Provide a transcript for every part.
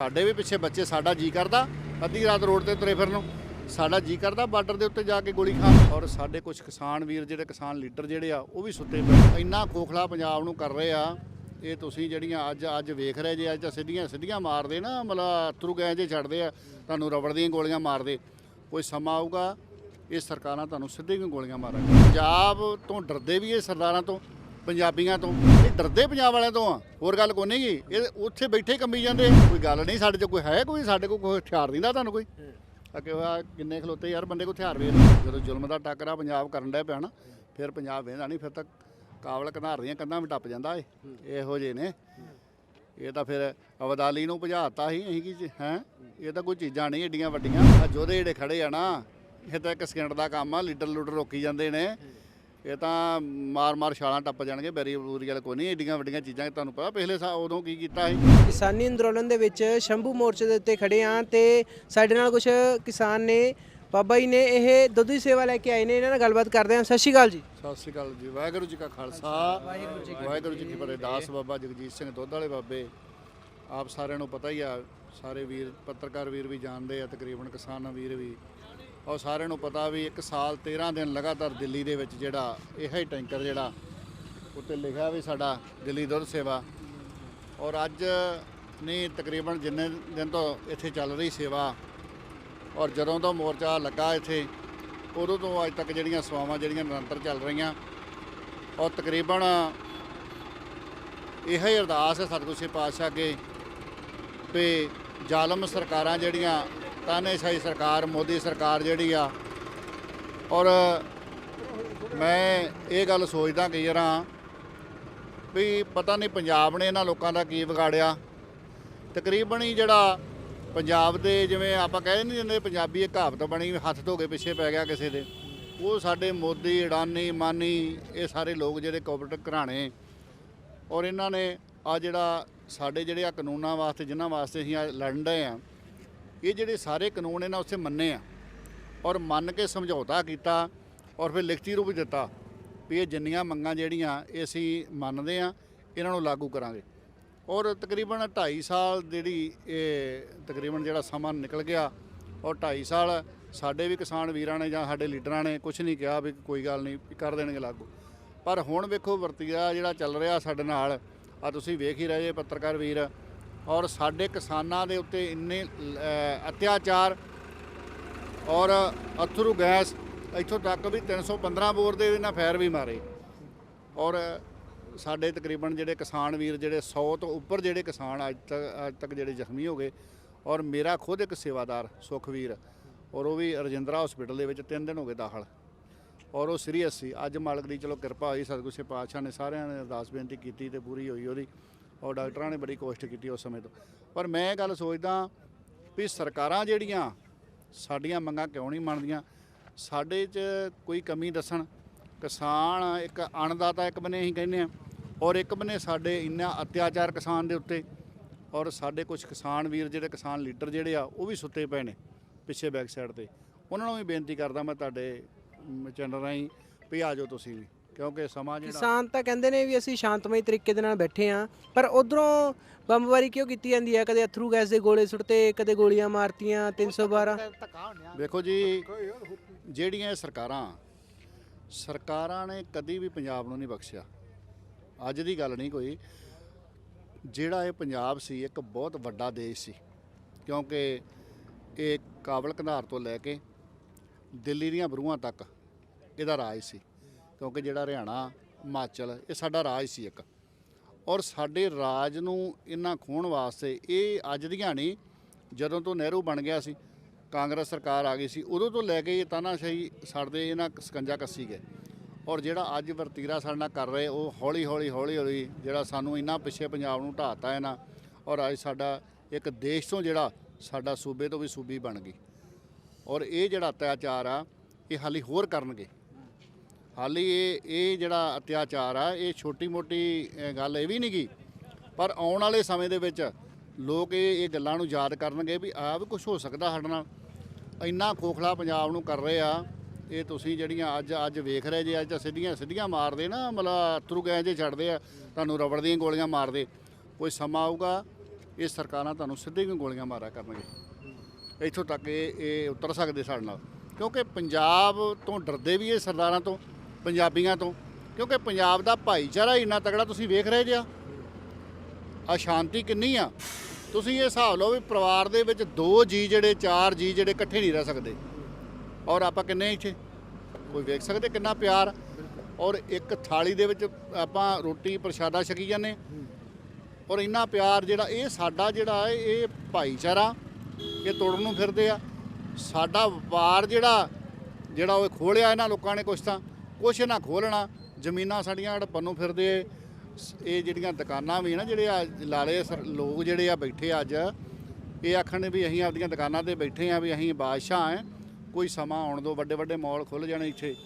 ਸਾਡੇ ਵੀ ਪਿੱਛੇ ਬੱਚੇ, ਸਾਡਾ ਜੀ ਕਰਦਾ, ਅੱਧੀ ਰਾਤ ਰੋਡ ਤੇ ਤੁਰੇ ਫਿਰਨ ਨੂੰ। ਸਾਡਾ ਜੀ ਕਰਦਾ, ਬਾਰਡਰ ਦੇ ਉੱਤੇ ਜਾ ਕੇ ਗੋਲੀ ਖਾਣ ਔਰ ਸਾਡੇ ਕੁਝ ਕਿਸਾਨ ਵੀਰ ਜਿਹੜੇ, ਕਿਸਾਨ ਲੀਡਰ ਜਿਹੜੇ ਆ, ਉਹ ਵੀ ਸੁੱਤੇ ਪਏ ਇੰਨਾ ਖੋਖਲਾ ਪੰਜਾਬ ਨੂੰ ਕਰ ਰਹੇ ਆ, ਇਹ ਤੁਸੀਂ ਜਿਹੜੀਆਂ ਅੱਜ ਅੱਜ ਵੇਖ ਰਹੇ ਜੇ, ਅੱਜ ਤਾਂ ਸਿੱਧੀਆਂ ਸਿੱਧੀਆਂ ਮਾਰਦੇ ਨਾ, ਮਤਲਬ ਅਥਰੂ ਗਏ ਜੇ ਛੱਡਦੇ ਆ, ਤੁਹਾਨੂੰ ਰਬੜ ਦੀਆਂ ਗੋਲੀਆਂ ਮਾਰਦੇ। ਕੋਈ ਸਮਾਂ ਆਊਗਾ, ਇਹ ਸਰਕਾਰਾਂ ਤੁਹਾਨੂੰ ਸਿੱਧੀਆਂ ਗੋਲੀਆਂ ਮਾਰਾਂਗੇ ਪੰਜਾਬ ਤੋਂ ਡਰਦੇ ਵੀ ਇਹ ਸਰਦਾਰਾਂ ਤੋਂ। ਪੰਜਾਬੀਆਂ ਤੋਂ। ਇਹ ਡਰਦੇ ਪੰਜਾਬ ਵਾਲਿਆਂ ਤੋਂ ਆ। ਹੋਰ ਗੱਲ ਕੋਈ ਨਹੀਂ ਗੀ। ਇਹ ਉੱਥੇ ਬੈਠੇ ਹੀ ਕੰਬੀ ਜਾਂਦੇ। ਕੋਈ ਗੱਲ ਨਹੀਂ, ਸਾਡੇ 'ਚ ਕੋਈ ਹੈ ਕੋਈ? ਸਾਡੇ ਕੋਲ ਕੋਈ ਹਥਿਆਰ ਦਿੰਦਾ ਤੁਹਾਨੂੰ ਕੋਈ? ਅੱਗੇ ਹੋਇਆ ਕਿੰਨੇ ਖਲੋਤੇ ਯਾਰ ਬੰਦੇ ਕੋ ਹਥਿਆਰ ਵੇਰ ਜਦੋਂ ਜ਼ੁਲਮ ਦਾ ਟੱਕਰਾ ਪੰਜਾਬ ਕਰਨ ਡਿਆ ਪਿਆ ਨਾ, ਫਿਰ ਪੰਜਾਬ ਵੇਂਦਾ ਨਹੀਂ, ਫਿਰ ਤਾਂ ਕਾਬਲ ਘਨਾਰ ਦੀਆਂ ਕੰਧਾਂ ਵੀ ਟੱਪ ਜਾਂਦਾ ਏ। ਇਹੋ ਜਿਹੇ ਨੇ। ਇਹ ਤਾਂ ਫਿਰ ਅਬਦਾਲੀ ਨੂੰ ਭਜਾਤਾ ਸੀ, ਅਸੀਂ ਕੀ ਹੈ? ਇਹ ਤਾਂ ਕੋਈ ਚੀਜ਼ਾਂ ਨਹੀਂ ਏਡੀਆਂ ਵੱਡੀਆਂ। ਆ ਜੋਧੇ ਜਿਹੜੇ ਖੜੇ ਆ ਨਾ, ਇਹ ਤਾਂ ਇੱਕ ਸਕਿੰਟ ਦਾ ਕੰਮ ਆ, ਲੀਡਰ ਲੂਡਰ ਰੋਕੀ ਜਾਂਦੇ ਨੇ। ਇਹ ਤਾਂ ਮਾਰ ਮਾਰ ਛਾਲਾਂ ਟੱਪ ਜਾਣਗੇ ਬੈਰੀ ਬੂਰੀ ਵਾਲੇ ਕੋਈ ਨਹੀਂ ਏਡੀਆਂ ਵੱਡੀਆਂ ਚੀਜ਼ਾਂ ਤੁਹਾਨੂੰ ਪਤਾ ਪਿਛਲੇ ਸਾਲ ਉਦੋਂ ਕੀ ਕੀਤਾ ਸੀ? ਕਿਸਾਨੀ ਅੰਦੋਲਨ ਦੇ ਵਿੱਚ ਸ਼ੰਭੂ ਮੋਰਚੇ ਦੇ ਉੱਤੇ ਖੜੇ ਆ ਤੇ ਸਾਡੇ ਨਾਲ ਕੁਝ ਕਿਸਾਨ ਨੇ ਬਾਬਾ ਜੀ ਨੇ ਇਹ ਦੁੱਧ ਦੀ ਸੇਵਾ ਲੈ ਕੇ ਆਏ ਨੇ ਇਹਨਾਂ ਨਾਲ ਗੱਲਬਾਤ ਕਰਦੇ ਆ। ਸਤਿ ਸ਼੍ਰੀ ਅਕਾਲ ਜੀ। ਸਤਿ ਸ੍ਰੀ ਅਕਾਲ ਜੀ ਵਾਹਿਗੁਰੂ ਜੀ ਕਾ ਖਾਲਸਾ ਵਾਹਿਗੁਰੂ ਜੀ ਕੀ ਫਤਿਹ ਦਾਸ ਬਾਬਾ ਜਗਜੀਤ ਸਿੰਘ ਦੁੱਧ ਵਾਲੇ ਬਾਬੇ। ਆਪ ਸਾਰਿਆਂ ਨੂੰ ਪਤਾ ਹੀ ਆ ਸਾਰੇ ਵੀਰ ਪੱਤਰਕਾਰ ਵੀਰ ਵੀ ਜਾਣਦੇ ਆ ਤਕਰੀਬਨ ਕਿਸਾਨ ਵੀਰ ਵੀ। ਔਰ ਸਾਰਿਆਂ ਨੂੰ ਪਤਾ ਵੀ ਇੱਕ ਸਾਲ 13 ਦਿਨ ਲਗਾਤਾਰ ਦਿੱਲੀ ਦੇ ਵਿੱਚ ਜਿਹੜਾ ਇਹ ਹੀ ਟੈਂਕਰ ਜਿਹੜਾ ਉੱਤੇ ਲਿਖਿਆ ਵੀ ਸਾਡਾ ਦਿੱਲੀ ਦੁੱਧ ਸੇਵਾ। ਔਰ ਅੱਜ ਨਹੀਂ, ਤਕਰੀਬਨ ਜਿੰਨੇ ਦਿਨ ਤੋਂ ਇੱਥੇ ਚੱਲ ਰਹੀ ਸੇਵਾ ਔਰ ਜਦੋਂ ਤੋਂ ਮੋਰਚਾ ਲੱਗਾ ਇੱਥੇ, ਉਦੋਂ ਤੋਂ ਅੱਜ ਤੱਕ ਜਿਹੜੀਆਂ ਸੇਵਾਵਾਂ ਜਿਹੜੀਆਂ ਨਿਰੰਤਰ ਚੱਲ ਰਹੀਆਂ ਔਰ ਤਕਰੀਬਨ ਇਹ ਹੀ ਅਰਦਾਸ ਹੈ ਸਤਿਗੁਰੂ ਸ੍ਰੀ ਪਾਤਸ਼ਾਹ ਅੱਗੇ ਵੀ ਜ਼ਾਲਮ ਸਰਕਾਰਾਂ ਜਿਹੜੀਆਂ ਤਾਨੇਸ਼ਾਹੀ ਸਰਕਾਰ, ਮੋਦੀ ਸਰਕਾਰ ਜਿਹੜੀ ਆ, ਔਰ ਮੈਂ ਇਹ ਗੱਲ ਸੋਚਦਾ ਕਿ ਯਾਰਾਂ ਵੀ ਪਤਾ ਨਹੀਂ ਪੰਜਾਬ ਨੇ ਇਹਨਾਂ ਲੋਕਾਂ ਦਾ ਕੀ ਵਿਗਾੜਿਆ। ਤਕਰੀਬਨ ਹੀ ਜਿਹੜਾ ਪੰਜਾਬ ਦੇ ਜਿਵੇਂ ਆਪਾਂ ਕਹਿ ਨਹੀਂ ਦਿੰਦੇ ਪੰਜਾਬੀ ਇੱਕ ਕਹਾਵਤ ਬਣੀ, ਹੱਥ ਧੋ ਕੇ ਪਿੱਛੇ ਪੈ ਗਿਆ ਕਿਸੇ ਦੇ। ਉਹ ਸਾਡੇ ਮੋਦੀ ਅਡਾਨੀ ਮਾਨੀ, ਇਹ ਸਾਰੇ ਲੋਕ ਜਿਹੜੇ ਕਾਰਪੋਰੇਟ ਘਰਾਣੇ, ਔਰ ਇਹਨਾਂ ਨੇ ਆ ਜਿਹੜਾ ਸਾਡੇ ਜਿਹੜੇ ਆ ਕਾਨੂੰਨਾਂ ਵਾਸਤੇ, ਜਿਨ੍ਹਾਂ ਵਾਸਤੇ ਅਸੀਂ ਅੱਜ ਲੜਨ ਡਏ ਆ ਇਹ ਜਿਹੜੇ ਸਾਰੇ ਕਾਨੂੰਨ ਇਹਨਾਂ ਉੱਥੇ ਮੰਨੇ ਆ ਔਰ ਮੰਨ ਕੇ ਸਮਝੌਤਾ ਕੀਤਾ ਔਰ ਫਿਰ ਲਿਖਤੀ ਰੂਪ ਦਿੱਤਾ ਵੀ ਇਹ ਜਿੰਨੀਆਂ ਮੰਗਾਂ ਜਿਹੜੀਆਂ ਇਹ ਅਸੀਂ ਮੰਨਦੇ ਆ ਇਹਨਾਂ ਨੂੰ ਲਾਗੂ ਕਰਾਂਗੇ। ਔਰ ਤਕਰੀਬਨ 2.5 ਸਾਲ ਜਿਹੜੀ ਇਹ ਤਕਰੀਬਨ ਜਿਹੜਾ ਸਮਾਂ ਨਿਕਲ ਗਿਆ ਔਰ 2.5 ਸਾਲ ਸਾਡੇ ਵੀ ਕਿਸਾਨ ਵੀਰਾਂ ਨੇ ਜਾਂ ਸਾਡੇ ਲੀਡਰਾਂ ਨੇ ਕੁਝ ਨਹੀਂ ਕਿਹਾ ਵੀ ਕੋਈ ਗੱਲ ਨਹੀਂ ਵੀ ਕਰ ਦੇਣਗੇ ਲਾਗੂ। ਪਰ ਹੁਣ ਵੇਖੋ ਵਰਤੀਆ ਜਿਹੜਾ ਚੱਲ ਰਿਹਾ ਸਾਡੇ ਨਾਲ, ਆ ਤੁਸੀਂ ਵੇਖ ਹੀ ਰਹੇ ਪੱਤਰਕਾਰ ਵੀਰ ਔਰ ਸਾਡੇ ਕਿਸਾਨਾਂ ਦੇ ਉੱਤੇ ਇੰਨੇ ਅਤਿਆਚਾਰ ਔਰ ਅਥਰੂ ਗੈਸ ਇੱਥੋਂ ਤੱਕ ਵੀ 315 ਬੋਰ ਦੇ ਇਹਨਾਂ ਫਾਇਰ ਵੀ ਮਾਰੇ। ਔਰ ਸਾਡੇ ਤਕਰੀਬਨ ਜਿਹੜੇ ਕਿਸਾਨ ਵੀਰ, ਜਿਹੜੇ 100 ਤੋਂ ਉੱਪਰ ਜਿਹੜੇ ਕਿਸਾਨ ਅੱਜ ਤੱਕ ਅੱਜ ਤੱਕ ਜਿਹੜੇ ਜ਼ਖਮੀ ਹੋ ਗਏ ਔਰ ਮੇਰਾ ਖੁਦ ਇੱਕ ਸੇਵਾਦਾਰ ਸੁਖਵੀਰ ਔਰ ਉਹ ਵੀ ਰਜਿੰਦਰਾ ਹਸਪੀਟਲ ਦੇ ਵਿੱਚ 3 ਦਿਨ ਹੋ ਗਏ ਦਾਖਲ। ਔਰ ਉਹ ਸੀਰੀਅਸ ਸੀ। ਅੱਜ ਮਾਲਕ ਦੀ ਚਲੋ ਕਿਰਪਾ ਹੋਈ, ਸਤਿਗੁਰੂ ਸੇ ਪਾਤਸ਼ਾਹ ਨੇ ਸਾਰਿਆਂ ਨੇ ਅਰਦਾਸ ਬੇਨਤੀ ਕੀਤੀ ਤੇ ਪੂਰੀ ਹੋਈ ਉਹਦੀ। ਔਰ ਡਾਕਟਰਾਂ ਨੇ ਬੜੀ ਕੋਸ਼ਿਸ਼ ਕੀਤੀ ਉਸ ਸਮੇਂ ਤੋਂ। ਪਰ ਮੈਂ ਇਹ ਗੱਲ ਸੋਚਦਾ ਵੀ ਸਰਕਾਰਾਂ ਜਿਹੜੀਆਂ, ਸਾਡੀਆਂ ਮੰਗਾਂ ਕਿਉਂ ਨਹੀਂ ਮੰਨਦੀਆਂ? ਸਾਡੇ 'ਚ ਕੋਈ ਕਮੀ ਦੱਸਣ। ਕਿਸਾਨ ਇੱਕ ਅਣਦਾਤਾ ਇੱਕ ਬੰਨੇ ਅਸੀਂ ਕਹਿੰਦੇ ਆ ਔਰ ਇੱਕ ਬੰਨੇ ਸਾਡੇ ਇੰਨਾ ਅਤਿਆਚਾਰ ਕਿਸਾਨ ਦੇ ਉੱਤੇ। ਔਰ ਸਾਡੇ ਕੁਝ ਕਿਸਾਨ ਵੀਰ ਜਿਹੜੇ ਕਿਸਾਨ ਲੀਡਰ ਜਿਹੜੇ ਆ, ਉਹ ਵੀ ਸੁੱਤੇ ਪਏ ਨੇ ਪਿੱਛੇ ਬੈਕ ਸਾਈਡ ਤੇ। ਉਹਨਾਂ ਨੂੰ ਵੀ ਬੇਨਤੀ ਕਰਦਾ ਮੈਂ ਤੁਹਾਡੇ ਚੈਨਲ ਰਾਹੀਂ ਵੀ ਆ ਜਾਓ ਤੁਸੀਂ ਵੀ। ਕਿਉਂਕਿ ਸਮਾਂ ਜਿਹੜਾ ਕਿਸਾਨ ਤਾਂ ਕਹਿੰਦੇ ਨੇ ਵੀ ਅਸੀਂ ਸ਼ਾਂਤਮਈ ਤਰੀਕੇ ਦੇ ਨਾਲ ਬੈਠੇ ਆ ਪਰ ਉਧਰੋਂ ਬੰਬਵਾਰੀ ਕਿਉਂ ਕੀਤੀ ਜਾਂਦੀ ਹੈ? ਕਦੇ ਅਥਰੂ ਗੈਸ ਦੇ ਗੋਲੇ ਸੁੱਟਤੇ ਕਦੇ ਗੋਲੀਆਂ ਮਾਰਤੀਆਂ 312 ਵੇਖੋ ਜੀ ਜਿਹੜੀਆਂ ਇਹ ਸਰਕਾਰਾਂ ਸਰਕਾਰਾਂ ਨੇ ਕਦੀ ਵੀ ਪੰਜਾਬ ਨੂੰ ਨਹੀਂ ਬਖਸ਼ਿਆ। ਅੱਜ ਦੀ ਗੱਲ ਨਹੀਂ ਕੋਈ। ਜਿਹੜਾ ਇਹ ਪੰਜਾਬ ਸੀ ਇੱਕ ਬਹੁਤ ਵੱਡਾ ਦੇਸ਼ ਸੀ ਕਿਉਂਕਿ ਇਹ ਕਾਬਲ ਕੰਧਾਰ ਤੋਂ ਲੈ ਕੇ ਦਿੱਲੀ ਦੀਆਂ ਬਰੂਹਾਂ ਤੱਕ ਇਹਦਾ ਰਾਜ ਸੀ। ਕਿਉਂਕਿ ਜਿਹੜਾ ਹਰਿਆਣਾ, ਹਿਮਾਚਲ, ਇਹ ਸਾਡਾ ਰਾਜ ਸੀ ਇੱਕ। ਔਰ ਸਾਡੇ ਰਾਜ ਨੂੰ ਇਹਨਾਂ ਖੋਣ ਵਾਸਤੇ ਇਹ ਅੱਜ ਦੀਆਂ ਨਹੀਂ, ਜਦੋਂ ਤੋਂ ਨਹਿਰੂ ਬਣ ਗਿਆ ਸੀ, ਕਾਂਗਰਸ ਸਰਕਾਰ ਆ ਗਈ ਸੀ, ਉਦੋਂ ਤੋਂ ਲੈ ਕੇ ਇਹ ਤਾਨਾਸ਼ਾਹੀ ਸਾਡੇ ਇਹਨਾਂ ਸਕੰਜਾ ਕੱਸੀ ਗਏ। ਔਰ ਜਿਹੜਾ ਅੱਜ ਵਰਤੀਰਾ ਸਾਡੇ ਨਾਲ ਕਰ ਰਹੇ, ਉਹ ਹੌਲੀ ਹੌਲੀ ਹੌਲੀ ਹੌਲੀ ਜਿਹੜਾ ਸਾਨੂੰ ਇੰਨਾ ਪਿੱਛੇ ਪੰਜਾਬ ਨੂੰ ਢਾਤਾ ਇਹਨਾਂ, ਔਰ ਅੱਜ ਸਾਡਾ ਇੱਕ ਦੇਸ਼ ਤੋਂ ਜਿਹੜਾ ਸਾਡਾ ਸੂਬੇ ਤੋਂ ਵੀ ਸੂਬੀ ਬਣ ਗਈ। ਔਰ ਇਹ ਜਿਹੜਾ ਅਤਿਆਚਾਰ ਆ, ਇਹ ਹਾਲੀ ਹੋਰ ਕਰਨਗੇ। ਹਾਲੀ ਇਹ ਇਹ ਜਿਹੜਾ ਅਤਿਆਚਾਰ ਆ, ਇਹ ਛੋਟੀ ਮੋਟੀ ਗੱਲ ਇਹ ਵੀ ਨਹੀਂ ਗੀ। ਪਰ ਆਉਣ ਵਾਲੇ ਸਮੇਂ ਦੇ ਵਿੱਚ ਲੋਕ ਇਹ ਇਹ ਗੱਲਾਂ ਨੂੰ ਯਾਦ ਕਰਨਗੇ ਵੀ ਆ ਵੀ ਕੁਝ ਹੋ ਸਕਦਾ ਸਾਡੇ ਨਾਲ। ਇੰਨਾ ਖੋਖਲਾ ਪੰਜਾਬ ਨੂੰ ਕਰ ਰਹੇ ਆ। ਇਹ ਤੁਸੀਂ ਜਿਹੜੀਆਂ ਅੱਜ ਅੱਜ ਵੇਖ ਰਹੇ ਜੇ, ਅੱਜ ਤਾਂ ਸਿੱਧੀਆਂ ਸਿੱਧੀਆਂ ਮਾਰਦੇ ਨਾ, ਮਤਲਬ ਅਥਰੂ ਗਏ ਜੇ ਛੱਡਦੇ ਆ, ਤੁਹਾਨੂੰ ਰਬੜ ਦੀਆਂ ਗੋਲੀਆਂ ਮਾਰਦੇ। ਕੋਈ ਸਮਾਂ ਆਊਗਾ, ਇਹ ਸਰਕਾਰਾਂ ਤੁਹਾਨੂੰ ਸਿੱਧੇ ਹੀ ਗੋਲੀਆਂ ਮਾਰਿਆ ਕਰਨਗੇ। ਇੱਥੋਂ ਤੱਕ ਇਹ ਇਹ ਉਤਰ ਸਕਦੇ ਸਾਡੇ ਨਾਲ। ਕਿਉਂਕਿ ਪੰਜਾਬ ਤੋਂ ਡਰਦੇ ਵੀ ਇਹ ਸਰਦਾਰਾਂ ਤੋਂ। ਪੰਜਾਬੀਆਂ ਤੋਂ, ਕਿਉਂਕਿ ਪੰਜਾਬ ਦਾ ਭਾਈਚਾਰਾ ਇੰਨਾ ਤਗੜਾ ਤੁਸੀਂ ਵੇਖ ਰਹੇ ਜਿਆ ਆ। ਸ਼ਾਂਤੀ ਕਿੰਨੀ ਆ। ਤੁਸੀਂ ਇਹ ਹਿਸਾਬ ਲਓ ਵੀ ਪਰਿਵਾਰ ਦੇ ਵਿੱਚ ਦੋ ਜੀ ਜਿਹੜੇ, ਚਾਰ ਜੀ ਜਿਹੜੇ ਇਕੱਠੇ ਨਹੀਂ ਰਹਿ ਸਕਦੇ। ਔਰ ਆਪਾਂ ਕਿੰਨੇ ਇੱਥੇ? ਕੋਈ ਵੇਖ ਸਕਦੇ ਕਿੰਨਾ ਪਿਆਰ? ਔਰ ਇੱਕ ਥਾਲੀ ਦੇ ਵਿੱਚ ਆਪਾਂ ਰੋਟੀ ਪ੍ਰਸ਼ਾਦਾ ਛਕੀ ਜਾਂਦੇ ਔਰ ਇੰਨਾ ਪਿਆਰ ਜਿਹੜਾ, ਇਹ ਸਾਡਾ ਜਿਹੜਾ ਇਹ ਭਾਈਚਾਰਾ, ਇਹ ਤੋੜਨ ਨੂੰ ਫਿਰਦੇ ਆ। ਸਾਡਾ ਵਪਾਰ ਜਿਹੜਾ ਜਿਹੜਾ ਉਹ ਖੋਲਿਆ ਇਹਨਾਂ ਲੋਕਾਂ ਨੇ ਕੁਛ ਤਾਂ। ਕੁਛ ਨਾ ਖੋਲਣਾ, ਜ਼ਮੀਨਾਂ ਸਾਡੀਆਂ ਹੜਪਣ ਨੂੰ ਫਿਰਦੇ ਸ- ਇਹ ਜਿਹੜੀਆਂ ਦੁਕਾਨਾਂ ਵੀ ਨਾ, ਜਿਹੜੇ ਆ ਲਾਲੇ ਸਰ- ਲੋਕ ਜਿਹੜੇ ਆ ਬੈਠੇ ਅੱਜ, ਇਹ ਆਖਣ ਵੀ ਅਸੀਂ ਆਪਦੀਆਂ ਦੁਕਾਨਾਂ ਤੇ ਬੈਠੇ ਆ ਵੀ ਅਸੀਂ ਬਾਦਸ਼ਾਹ ਆ। ਕੋਈ ਸਮਾਂ ਆਉਣ ਦੋ, ਵੱਡੇ ਵੱਡੇ ਮਾਲ ਖੁੱਲ ਜਾਣੇ ਇੱਥੇ।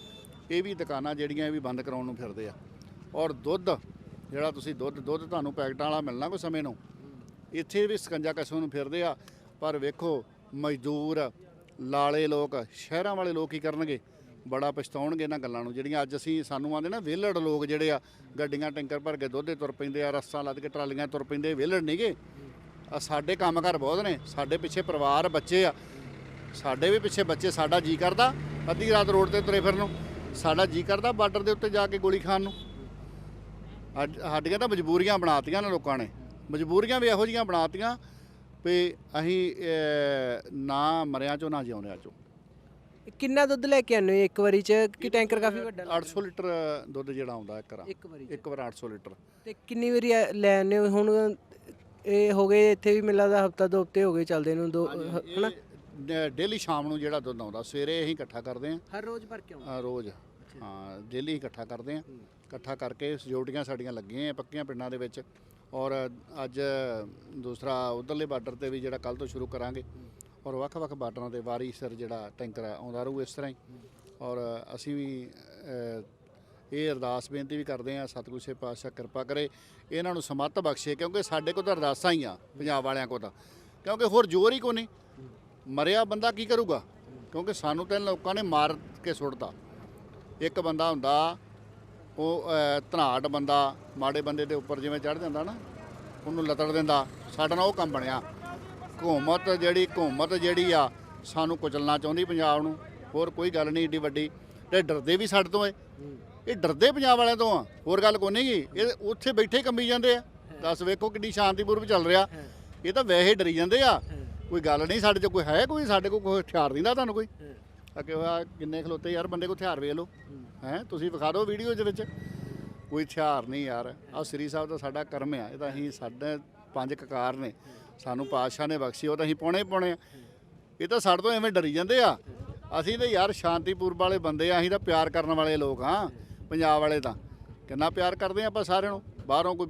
ਇਹ ਵੀ ਦੁਕਾਨਾਂ ਜਿਹੜੀਆਂ, ਇਹ ਵੀ ਬੰਦ ਕਰਾਉਣ ਨੂੰ ਫਿਰਦੇ ਆ। ਔਰ ਦੁੱਧ, ਜਿਹੜਾ ਤੁਸੀਂ ਦੁੱਧ ਦੁੱਧ ਤੁਹਾਨੂੰ ਪੈਕਟਾਂ ਵਾਲਾ ਮਿਲਣਾ ਕੋਈ ਸਮੇਂ ਨੂੰ, ਇੱਥੇ ਵੀ ਸਕੰਜਾ ਕਸਮ ਨੂੰ ਫਿਰਦੇ ਆ। ਪਰ ਵੇਖੋ, ਮਜ਼ਦੂਰ, ਲਾਲੇ ਲੋਕ, ਸ਼ਹਿਰਾਂ ਵਾਲੇ ਲੋਕ ਕੀ ਕਰਨਗੇ? ਬੜਾ ਪਛਤਾਉਣਗੇ ਇਹਨਾਂ ਗੱਲਾਂ ਨੂੰ। ਜਿਹੜੀਆਂ ਅੱਜ ਅਸੀਂ ਸਾਨੂੰ ਆਂਦੇ ਨਾ, ਵਿਹਲੜ ਲੋਕ ਜਿਹੜੇ ਆ, ਗੱਡੀਆਂ ਟੈਂਕਰ ਭਰ ਕੇ ਦੁੱਧ ਤੁਰ ਪੈਂਦੇ ਆ, ਰਸਤਾ ਲੱਦ ਕੇ ਟਰਾਲੀਆਂ ਤੁਰ ਪੈਂਦੇ, ਵਿਹਲੜ ਨਹੀਂਗੇ ਆ ਸਾਡੇ ਕੰਮਕਾਰ ਬਹੁਤ ਨੇ, ਸਾਡੇ ਪਿੱਛੇ ਪਰਿਵਾਰ, ਬੱਚੇ ਆ। ਸਾਡੇ ਵੀ ਪਿੱਛੇ ਬੱਚੇ, ਸਾਡਾ ਜੀ ਕਰਦਾ, ਅੱਧੀ ਰਾਤ ਰੋਡ ਤੇ ਤੁਰੇ ਫਿਰਨ ਨੂੰ। ਸਾਡਾ ਜੀ ਕਰਦਾ ਬਾਰਡਰ ਦੇ ਉੱਤੇ ਜਾ ਕੇ ਗੋਲੀ ਖਾਣ ਨੂੰ। ਅੱਜ ਸਾਡੀਆਂ ਤਾਂ ਮਜਬੂਰੀਆਂ ਬਣਾਤੀਆਂ ਨੇ ਲੋਕਾਂ ਨੇ। ਮਜਬੂਰੀਆਂ ਵੀ ਇਹੋ ਜੀਆਂ ਬਣਾਤੀਆਂ ਵੀ ਅਸੀਂ ਨਾ ਮਰਿਆਂ ਚੋਂ ਨਾ ਜਿਉਂਦਿਆਂ ਚੋਂ। ਕਿੰਨਾ ਦੁੱਧ ਲੈ ਕੇ ਆਉਂਦੇ ਹੋ ਇੱਕ ਵਾਰੀ ਚ? ਕਿ ਟੈਂਕਰ ਕਾਫੀ ਵੱਡਾ ਲੱਗਦਾ? 800 ਲੀਟਰ ਦੁੱਧ ਜਿਹੜਾ ਆਉਂਦਾ ਇੱਕ ਵਾਰੀ। ਇੱਕ ਵਾਰ 800 ਲੀਟਰ। ਤੇ ਕਿੰਨੀ ਵਾਰੀ ਲੈ ਆਉਂਦੇ ਹੋ? ਹੁਣ ਇਹ ਹੋ ਗਏ ਇੱਥੇ ਵੀ ਮਿਲਾ ਦਾ ਹਫਤਾ ਦੋ ਹਫ਼ਤੇ ਹੋ ਗਏ ਚੱਲਦੇ ਨੂੰ ਦੋ ਹਨਾ? ਡੇਲੀ ਸ਼ਾਮ ਨੂੰ ਜਿਹੜਾ ਦੁੱਧ ਆਉਂਦਾ ਸਵੇਰੇ ਅਸੀਂ ਇਕੱਠਾ ਕਰਦੇ ਹਾਂ। ਹਰ ਰੋਜ਼ ਭਰ ਕੇ ਆਉਂਦੇ ਰੋਜ਼। ਹਾਂ ਡੇਲੀ ਇਕੱਠਾ ਕਰਦੇ ਆ ਇਕੱਠਾ ਕਰਕੇ ਸਜੋਟੀਆਂ ਸਾਡੀਆਂ ਲੱਗੀਆਂ ਆ ਪੱਕੀਆਂ ਪਿੰਡਾਂ ਦੇ ਵਿੱਚ। ਔਰ ਅੱਜ ਦੂਸਰਾ ਉਧਰਲੇ ਬਾਰਡਰ ਤੇ ਵੀ ਜਿਹੜਾ ਕੱਲ ਤੋਂ ਸ਼ੁਰੂ ਕਰਾਂਗੇ। ਔਰ ਵੱਖ-ਵੱਖ ਬਾਰਡਰਾਂ ਤੇ ਵਾਰੀ ਸਿਰ ਜਿਹੜਾ ਟੈਂਕਰ ਆ ਆਉਂਦਾ ਰਹੂ ਇਸ ਤਰ੍ਹਾਂ ਹੀ। ਔਰ ਅਸੀਂ ਵੀ ਇਹ ਅਰਦਾਸ ਬੇਨਤੀ ਵੀ ਕਰਦੇ ਆ ਸਤਿਗੁਰੂ ਸੇ ਪਾਤਸ਼ਾਹ ਕਿਰਪਾ ਕਰੇ। ਇਹਨਾਂ ਨੂੰ ਸਮੱਤ ਬਖਸ਼ੇ ਕਿਉਂਕਿ ਸਾਡੇ ਕੋਲ ਤਾਂ ਅਰਦਾਸਾਂ ਹੀ ਆ ਪੰਜਾਬ ਵਾਲਿਆਂ ਕੋਲ ਤਾਂ। ਕਿਉਂਕਿ ਹੋਰ ਜ਼ੋਰ ਹੀ ਕੋ ਨਹੀਂ। ਮਰਿਆ ਬੰਦਾ ਕੀ ਕਰੂਗਾ? ਕਿਉਂਕਿ ਸਾਨੂੰ ਤਾਂ ਲੋਕਾਂ ਨੇ ਮਾਰ ਕੇ ਸੁੱਟਦਾ ਇੱਕ ਬੰਦਾ ਹੁੰਦਾ ਉਹ ਅਹ, ਧਨਾੜ ਬੰਦਾ ਮਾੜੇ ਬੰਦੇ ਦੇ ਉੱਪਰ ਜਿਵੇਂ ਚੜ ਜਾਂਦਾ ਨਾ ਉਹਨੂੰ ਲਤੜ ਦਿੰਦਾ। ਸਾਡਾ ਨਾਲ ਉਹ ਕੰਮ ਬਣਿਆ। ਹਕੂਮਤ ਜਿਹੜੀ ਹਕੂਮਤ ਜਿਹੜੀ ਆ, ਸਾਨੂੰ ਕੁਚਲਣਾ ਚਾਹੁੰਦੀ ਪੰਜਾਬ ਨੂੰ। ਹੋਰ ਕੋਈ ਗੱਲ ਨਹੀਂ ਏਡੀ ਵੱਡੀ। ਤੇ ਡਰਦੇ ਵੀ ਸਾਡੇ ਤੋਂ ਏ। ਇਹ ਡਰਦੇ ਪੰਜਾਬ ਵਾਲਿਆਂ ਤੋਂ ਆ। ਹੋਰ ਗੱਲ ਕੋਈ ਨਹੀਂ ਗੀ। ਇਹ ਉੱਥੇ ਬੈਠੇ ਹੀ ਕੰਬੀ ਜਾਂਦੇ ਆ। ਦੱਸ ਵੇਖੋ ਕਿੰਨੀ ਸ਼ਾਂਤੀਪੂਰਵ ਚੱਲ ਰਿਹਾ। ਇਹ ਤਾਂ ਵੈਸੇ ਡਰੀ ਜਾਂਦੇ ਆ। ਕੋਈ ਗੱਲ ਨਹੀਂ ਸਾਡੇ 'ਚ ਕੋਈ ਹੈ ਕੋਈ? ਸਾਡੇ ਕੋਲ ਕੋਈ ਹਥਿਆਰ ਨਹੀਂ ਦਾ ਤੁਹਾਨੂੰ ਕੋਈ? ਅੱਗੇ ਹੋਇਆ ਕਿੰਨੇ ਖਲੋਤੇ ਯਾਰ ਬੰਦੇ ਕੋ ਹਥਿਆਰ ਵੇਖ ਲਓ। ਹੈ? ਤੁਸੀਂ ਵਿਖਾ ਦਿਓ ਵੀਡੀਓ ਦੇ ਵਿੱਚ। ਕੋਈ ਹਥਿਆਰ ਨਹੀਂ ਯਾਰ। ਆ ਸ੍ਰੀ ਸਾਹਿਬ ਦਾ ਸਾਡਾ ਕਰਮ ਆ। ਇਹ ਤਾਂ ਅਸੀਂ ਸਾਡੇ ਪੰਜ ਕਕਾਰ ਨੇ। ਸਾਨੂੰ ਪਾਤਸ਼ਾਹ ਨੇ ਬਖਸ਼ੀ, ਉਹ ਤਾਂ ਅਸੀਂ ਪਾਉਣੇ ਹੀ ਪਾਉਣੇ ਆ। ਇਹ ਤਾਂ ਸਾਡੇ ਤੋਂ ਐਵੇਂ ਡਰੀ ਜਾਂਦੇ ਆ। ਅਸੀਂ ਤਾਂ ਯਾਰ ਸ਼ਾਂਤੀਪੂਰ ਵਾਲੇ ਬੰਦੇ ਆ, ਅਸੀਂ ਤਾਂ ਪਿਆਰ ਕਰਨ ਵਾਲੇ ਲੋਕ ਆ ਪੰਜਾਬ ਵਾਲੇ ਤਾਂ। ਕਿੰਨਾ ਪਿਆਰ ਕਰਦੇ ਆ ਆਪਾਂ ਸਾਰਿਆਂ ਨੂੰ। ਬਾਹਰੋਂ ਕੋਈ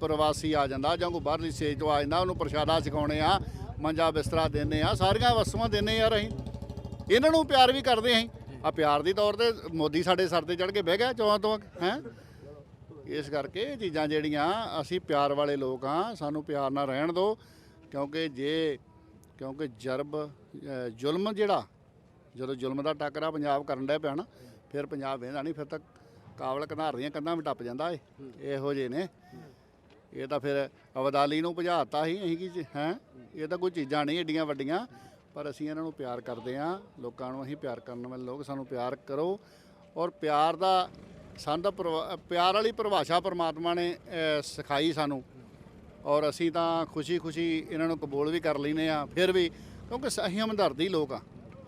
ਪ੍ਰਵਾਸੀ ਆ ਜਾਂਦਾ ਜਾਂ ਕੋਈ ਬਾਹਰਲੀ ਸੇਜ ਤੋਂ ਆ ਜਾਂਦਾ, ਉਹਨੂੰ ਪ੍ਰਸ਼ਾਦਾ ਸਿਖਾਉਣੇ ਆ, ਮੰਜਾ ਬਿਸਤਰਾ ਦਿੰਨੇ ਆ, ਸਾਰੀਆਂ ਵਸਤੂਆਂ ਦਿੰਨੇ ਯਾਰ ਅਸੀਂ। ਇਹਨਾਂ ਨੂੰ ਪਿਆਰ ਵੀ ਕਰਦੇ ਅਸੀਂ। ਆ ਪਿਆਰ ਦੀ ਤੌਰ ਤੇ ਮੋਦੀ ਸਾਡੇ ਸਰ ਤੇ ਚੜ ਕੇ ਬਹਿ ਗਿਆ ਚੌਂ ਤੋਂ ਹੈ? ਇਸ ਕਰਕੇ ਇਹ ਚੀਜ਼ਾਂ ਜਿਹੜੀਆਂ, ਅਸੀਂ ਪਿਆਰ ਵਾਲੇ ਲੋਕ ਹਾਂ, ਸਾਨੂੰ ਪਿਆਰ ਨਾਲ ਰਹਿਣ ਦਿਓ, ਕਿਉਂਕਿ ਜੇ, ਕਿਉਂਕਿ ਜਰਬ ਜ਼ੁਲਮ ਜਿਹੜਾ, ਜਦੋਂ ਜ਼ੁਲਮ ਦਾ ਟਾਕਰਾ ਪੰਜਾਬ ਕਰਨ ਡਿਆ ਪਿਆ ਨਾ, ਫਿਰ ਪੰਜਾਬ ਵੇਂਦਾ ਨਹੀਂ, ਫਿਰ ਤਾਂ ਕਾਬਲ ਘਨਾਰ ਦੀਆਂ ਕੰਧਾਂ ਵੀ ਟੱਪ ਜਾਂਦਾ ਏ, ਇਹੋ ਜਿਹੇ ਨੇ। ਇਹ ਤਾਂ ਫਿਰ ਅਬਦਾਲੀ ਨੂੰ ਭਜਾਤਾ ਸੀ, ਅਸੀਂ ਕੀ ਹੈ? ਇਹ ਤਾਂ ਕੋਈ ਚੀਜ਼ਾਂ ਨਹੀਂ ਏਡੀਆਂ ਵੱਡੀਆਂ, ਪਰ ਅਸੀਂ ਇਹਨਾਂ ਨੂੰ ਪਿਆਰ ਕਰਦੇ ਆ ਲੋਕਾਂ ਨੂੰ ਅਸੀਂ ਪਿਆਰ ਕਰਨ ਵਾਲੇ ਲੋਕ, ਸਾਨੂੰ ਪਿਆਰ ਕਰੋ, ਔਰ ਪਿਆਰ ਦਾ ਸਾਨੂੰ ਤਾਂ ਪਰਿਵਾ- ਪਿਆਰ ਵਾਲੀ ਪਰਿਭਾਸ਼ਾ ਪਰਮਾਤਮਾ ਨੇ ਅ, ਸਿਖਾਈ ਸਾਨੂੰ। ਔਰ ਅਸੀਂ ਤਾਂ ਖੁਸ਼ੀ-ਖੁਸ਼ੀ ਇਹਨਾਂ ਨੂੰ ਕਬੂਲ ਵੀ ਕਰ ਲੈਨੇ ਆ ਫਿਰ ਵੀ ਕਿਉਂਕਿ ਸ- ਅਸੀਂ ਹਮਦਰਦੀ ਲੋਕ ਆ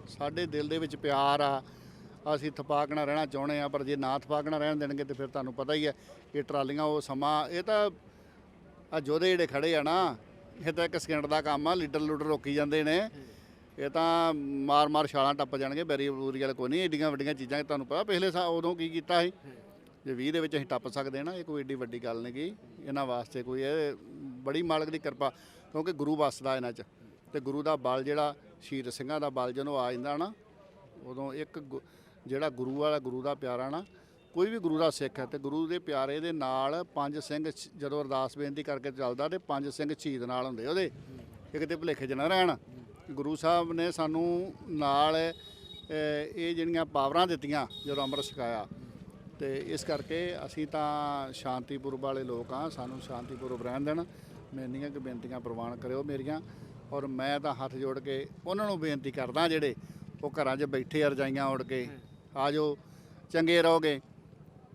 ਸਾਡੇ ਦਿਲ ਦੇ ਵਿੱਚ ਪਿਆਰ ਆ। ਅਸੀਂ ਥਪਾਕਣਾ ਰਹਿਣਾ ਚਾਹੁੰਦੇ ਆ ਪਰ ਜੇ ਨਾ ਥਪਾਕਣਾ ਰਹਿਣ ਦੇਣਗੇ ਤੇ ਫਿਰ ਤੁਹਾਨੂੰ ਪਤਾ ਹੀ ਹੈ ਇਹ ਟਰਾਲੀਆਂ ਉਹ ਸਮਾਂ ਇਹ ਤਾਂ ਆ ਜੋਧੇ ਜਿਹੜੇ ਖੜੇ ਆ ਨਾ ਇਹ ਤਾਂ ਇੱਕ ਸਕਿੰਟ ਦਾ ਕੰਮ ਆ ਲੀਡਰ ਲੂਡਰ ਰੋਕੀ ਜਾਂਦੇ ਨੇ। ਇਹ ਤਾਂ ਮਾਰ ਮਾਰ ਛਾਲਾਂ ਟੱਪ ਜਾਣਗੇ, ਬੈਰੀ ਬੂਰੀ ਵਾਲੇ ਕੋਈ ਨਹੀਂ, ਏਡੀਆਂ ਵੱਡੀਆਂ ਚੀਜ਼ਾਂ ਤੁਹਾਨੂੰ ਪਤਾ, ਪਿਛਲੇ ਸਾਲ ਉਦੋਂ ਕੀ ਕੀਤਾ ਸੀ? ਜੇ 20 ਦੇ ਵਿੱਚ ਅਸੀਂ ਟੱਪ ਸਕਦੇ ਨਾ, ਇਹ ਕੋਈ ਏਡੀ ਵੱਡੀ ਗੱਲ ਨਹੀਂ ਗੀ, ਇਹਨਾਂ ਵਾਸਤੇ ਕੋਈ, ਇਹ ਬੜੀ ਮਾਲਕ ਦੀ ਕਿਰਪਾ, ਕਿਉਂਕਿ ਗੁਰੂ ਵਸਦਾ ਇਹਨਾਂ 'ਚ। ਤੇ ਗੁਰੂ ਦਾ ਬਲ ਜਿਹੜਾ, ਸ਼ਹੀਦ ਸਿੰਘਾਂ ਦਾ ਬਲ ਜਦੋਂ ਆ ਜਾਂਦਾ ਨਾ, ਉਦੋਂ ਇੱਕ ਗੁ- ਜਿਹੜਾ ਗੁਰੂ ਵਾਲਾ ਗੁਰੂ ਦਾ ਪਿਆਰਾ ਨਾ, ਕੋਈ ਵੀ ਗੁਰੂ ਦਾ ਸਿੱਖ ਹੈ, ਤੇ ਗੁਰੂ ਦੇ ਪਿਆਰੇ ਦੇ ਨਾਲ ਪੰਜ ਸਿੰਘ ਜਦੋਂ ਅਰਦਾਸ ਬੇਨਤੀ ਕਰਕੇ ਚੱਲਦਾ, ਤੇ ਪੰਜ ਸਿੰਘ ਸ਼ਹੀਦ ਨਾਲ ਹੁੰਦੇ ਉਹਦੇ ਇਹ ਕਿਤੇ ਭੁਲੇਖੇ 'ਚ ਨਾ ਰਹਿਣ। ਗੁਰੂ ਸਾਹਿਬ ਨੇ ਸਾਨੂੰ ਨਾਲ ਇਹ ਜਿਹੜੀਆਂ ਪਾਵਰਾਂ ਦਿੱਤੀਆਂ ਜਦੋਂ ਅੰਮ੍ਰਿਤ ਛਕਾਇਆ। ਤੇ ਇਸ ਕਰਕੇ ਅਸੀਂ ਤਾਂ ਸ਼ਾਂਤੀਪੁਰ ਵਾਲੇ ਲੋਕ ਆ ਸਾਨੂੰ ਸ਼ਾਂਤੀਪੁਰ ਰਹਿਣ ਦੇਣ। ਮੈਨੀਆਂ ਕਿ ਬੇਨਤੀਆਂ ਪ੍ਰਵਾਨ ਕਰਿਓ ਮੇਰੀਆਂ। ਔਰ ਮੈਂ ਤਾਂ ਹੱਥ ਜੋੜ ਕੇ ਉਹਨਾਂ ਨੂੰ ਬੇਨਤੀ ਕਰਦਾ ਜਿਹੜੇ ਉਹ ਘਰਾਂ 'ਚ ਬੈਠੇ ਰਜਾਈਆਂ ਉੜ ਕੇ ਆਜੋ ਚੰਗੇ ਰਹੋਗੇ।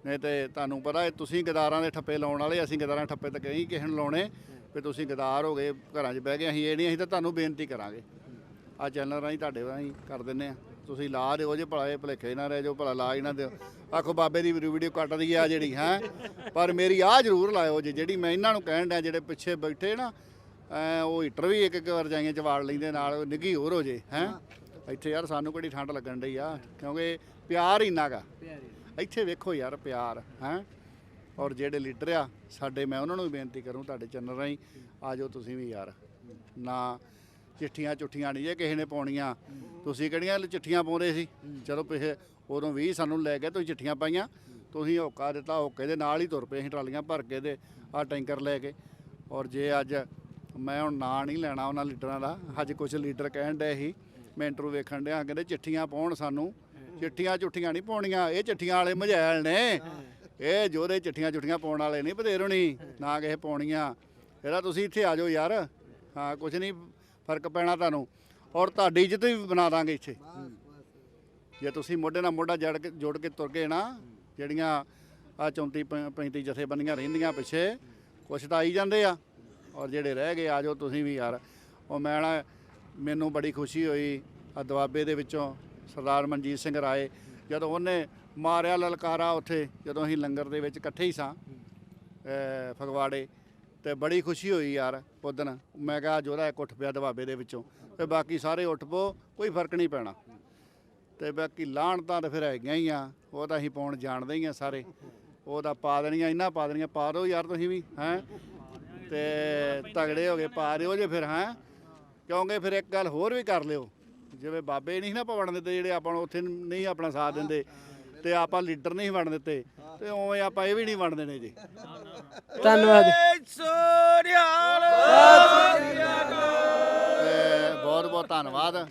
ਨਹੀਂ ਤੇ ਤੁਹਾਨੂੰ ਪਤਾ ਹੈ ਤੁਸੀਂ ਗਦਾਰਾਂ ਦੇ ਠੱਪੇ ਲਾਉਣ ਵਾਲੇ, ਅਸੀਂ ਗਦਾਰਾਂ ਦੇ ਠੱਪੇ ਤਾਂ ਕਹੀਂ ਕਿਸੇ ਨੂੰ ਲਾਉਣੇ। ਵੀ ਤੁਸੀਂ ਗਦਾਰ ਹੋ ਗਏ ਘਰਾਂ 'ਚ ਬਹਿ ਗਏ ਅਸੀਂ ਇਹ ਨਹੀਂ ਅਸੀਂ ਤਾਂ ਤੁਹਾਨੂੰ ਬੇਨਤੀ ਕਰਾਂਗੇ। ਆ ਚੈਨਲ ਰਾਹੀਂ ਤੁਹਾਡੇ ਰਾਹੀਂ ਕਰ ਦਿੰਨੇ ਆ ਤੁਸੀਂ ਲਾ ਦਿਓ ਜੇ ਭਲਾ ਇਹ ਭਲੇਖੇ ਨਾ ਰਹਿ ਜਾਓ ਭਲਾ ਲਾ ਹੀ ਨਾ ਦਿਓ। ਆਖੋ ਬਾਬੇ ਦੀ ਵੀਡੀਓ ਕੱਟਦੀ ਆ ਜਿਹੜੀ ਹੈ? ਪਰ ਮੇਰੀ ਆ ਜ਼ਰੂਰ ਲਾਇਓ ਜੀ ਜਿਹੜੀ ਮੈਂ ਇਹਨਾਂ ਨੂੰ ਕਹਿਣ ਡਿਆ ਜਿਹੜੇ ਪਿੱਛੇ ਬੈਠੇ ਨਾ ਐ ਉਹ ਹੀਟਰ ਵੀ ਇੱਕ ਇੱਕ ਵਾਰ ਜਾਈਆਂ ਚ ਵਾੜ ਲੈਂਦੇ ਨਾਲ ਨਿੱਘੀ ਹੋਰ ਹੋ ਜੇ ਹੈ? ਇੱਥੇ ਯਾਰ ਸਾਨੂੰ ਕਿਹੜੀ ਠੰਡ ਲੱਗਣ ਡਈ ਆ? ਕਿਉਂਕਿ ਪਿਆਰ ਹੀ ਨਾਗਾ ਇੱਥੇ ਵੇਖੋ ਯਾਰ ਪਿਆਰ ਹੈ? ਔਰ ਜਿਹੜੇ ਲੀਡਰ ਆ, ਸਾਡੇ ਮੈਂ ਉਹਨਾਂ ਨੂੰ ਵੀ ਬੇਨਤੀ ਕਰੂੰ ਤੁਹਾਡੇ ਚੈਨਲ ਰਾਹੀਂ, ਆ ਜਾਓ ਤੁਸੀਂ ਵੀ ਯਾਰ। ਨਾ ਚਿੱਠੀਆਂ ਚੁੱਠੀਆਂ ਨਹੀਂ ਜੇ ਕਿਸੇ ਨੇ ਪਾਉਣੀਆਂ। ਤੁਸੀਂ ਕਿਹੜੀਆਂ ਚਿੱਠੀਆਂ ਪਾਉਂਦੇ ਸੀ? ਜਦੋਂ ਪਿਛੇ ਉਦੋਂ ਵੀ ਸਾਨੂੰ ਲੈ ਕੇ ਤੁਸੀਂ ਚਿੱਠੀਆਂ ਪਾਈਆਂ। ਤੁਸੀਂ ਹੋਕਾ ਦਿੱਤਾ ਹੋਕੇ ਦੇ ਨਾਲ ਹੀ ਤੁਰ ਪਏ ਅਸੀਂ ਟਰਾਲੀਆਂ ਭਰ ਕੇ ਤੇ ਆ ਟੈਂਕਰ ਲੈ ਕੇ। ਔਰ ਜੇ ਅੱਜ ਮੈਂ ਹੁਣ ਨਾਂ ਨਹੀਂ ਲੈਣਾ ਉਹਨਾਂ ਲੀਡਰਾਂ ਦਾ, ਅੱਜ ਕੁਝ ਲੀਡਰ ਕਹਿਣ ਡਏ ਸੀ, ਮੈਂ ਇੰਟਰਵਿਊ ਵੇਖਣ ਡਿਆ, ਕਹਿੰਦੇ ਚਿੱਠੀਆਂ ਪਾਉਣ ਸਾਨੂੰ। ਚਿੱਠੀਆਂ ਚੁੱਠੀਆਂ ਨਹੀਂ ਪਾਉਣੀਆਂ, ਇਹ ਚਿੱਠੀਆਂ ਵਾਲੇ ਮਝੈਲ ਨੇ। ਇਹ ਜੋਰੇ ਚਿੱਠੀਆਂ ਚੁੱਠੀਆਂ ਪਾਉਣ ਵਾਲੇ ਨਹੀਂ ਬਥੇਰੋਣੀ ਨਾ ਕਿਸੇ ਪਾਉਣੀਆਂ। ਇਹਦਾ ਤੁਸੀਂ ਇੱਥੇ ਆ ਜਾਓ ਯਾਰ। ਹਾਂ ਕੁਝ ਨਹੀਂ, ਫ਼ਰਕ ਪੈਣਾ ਤੁਹਾਨੂੰ। ਔਰ ਤੁਹਾਡੀ ਇੱਜ਼ਤ ਵੀ ਬਣਾ ਦਾਂਗੇ ਇੱਥੇ। ਜੇ ਤੁਸੀਂ ਮੋਢੇ ਨਾਲ ਮੋਢਾ ਜੜ ਕੇ ਜੋੜ ਕੇ ਤੁਰ ਗਏ ਨਾ, ਜਿਹੜੀਆਂ ਆ 34 ਪ- 35 ਜਥੇਬੰਦੀਆਂ ਰਹਿੰਦੀਆਂ ਪਿੱਛੇ, ਕੁਛ ਤਾਂ ਆਈ ਜਾਂਦੇ ਆ। ਔਰ ਜਿਹੜੇ ਰਹਿ ਗਏ, ਆ ਜਾਓ ਤੁਸੀਂ ਵੀ ਯਾਰ। ਉਹ ਮੈਂ ਨਾ, ਮੈਨੂੰ ਬੜੀ ਖੁਸ਼ੀ ਹੋਈ ਆ ਦੁਆਬੇ ਦੇ ਵਿੱਚੋਂ ਸਰਦਾਰ ਮਨਜੀਤ ਸਿੰਘ ਰਾਏ। ਜਦੋਂ ਉਹਨੇ ਮਾਰਿਆ ਲਲਕਾਰਾ ਉੱਥੇ, ਜਦੋਂ ਅਸੀਂ ਲੰਗਰ ਦੇ ਵਿੱਚ ਇਕੱਠੇ ਹੀ ਸਾਂ ਫਗਵਾੜੇ, ਤੇ ਬੜੀ ਖੁਸ਼ੀ ਹੋਈ ਯਾਰ ਉਦਣ ਮੈਂ ਕਿਹਾ ਜੋਦਾ ਇੱਕ ਉੱਠ ਪਿਆ ਦਬਾਬੇ ਦੇ ਵਿੱਚੋਂ ਤੇ ਬਾਕੀ ਸਾਰੇ ਉੱਠ ਪੋ ਕੋਈ ਫ਼ਰਕ ਨਹੀਂ ਪੈਣਾ। ਤੇ ਬਾਕੀ ਲਾਹਣ ਤਾਂ ਫਿਰ ਹੈਗੀਆਂ ਹੀ ਆ, ਉਹ ਤਾਂ ਅਸੀਂ ਪਾਉਣ ਜਾਣਦੇ ਹੀ ਆ ਸਾਰੇ। ਉਹ ਤਾਂ ਪਾ ਦੇਣੀਆਂ ਇਹਨਾਂ ਪਾ ਦੇਣੀਆਂ, ਪਾ ਦਿਓ ਯਾਰ ਤੁਸੀਂ ਵੀ, ਹੈ? ਤੇ ਤਗੜੇ ਹੋ ਗਏ ਪਾ ਦਿਓ ਜੇ ਫਿਰ, ਹੈ? ਕਿਉਂਕਿ ਫਿਰ ਇੱਕ ਗੱਲ ਹੋਰ ਵੀ ਕਰ ਲਿਓ, ਜਿਵੇਂ ਬਾਬੇ ਨਹੀਂ ਨਾ ਪਵਣ ਦਿੰਦੇ ਜਿਹੜੇ ਆਪਾਂ ਨੂੰ ਉੱਥੇ ਨਹੀਂ ਆਪਣਾ ਸਾਥ ਦਿੰਦੇ ਤੇ ਆਪਾਂ ਲੀਡਰ ਨਹੀਂ ਬਣ ਦਿੱਤੇ। ਤੇ ਉਵੇਂ ਆਪਾਂ ਇਹ ਵੀ ਨਹੀਂ ਬਣਦੇ ਨੇ ਜੀ। ਧੰਨਵਾਦ। ਬਹੁਤ ਬਹੁਤ ਧੰਨਵਾਦ।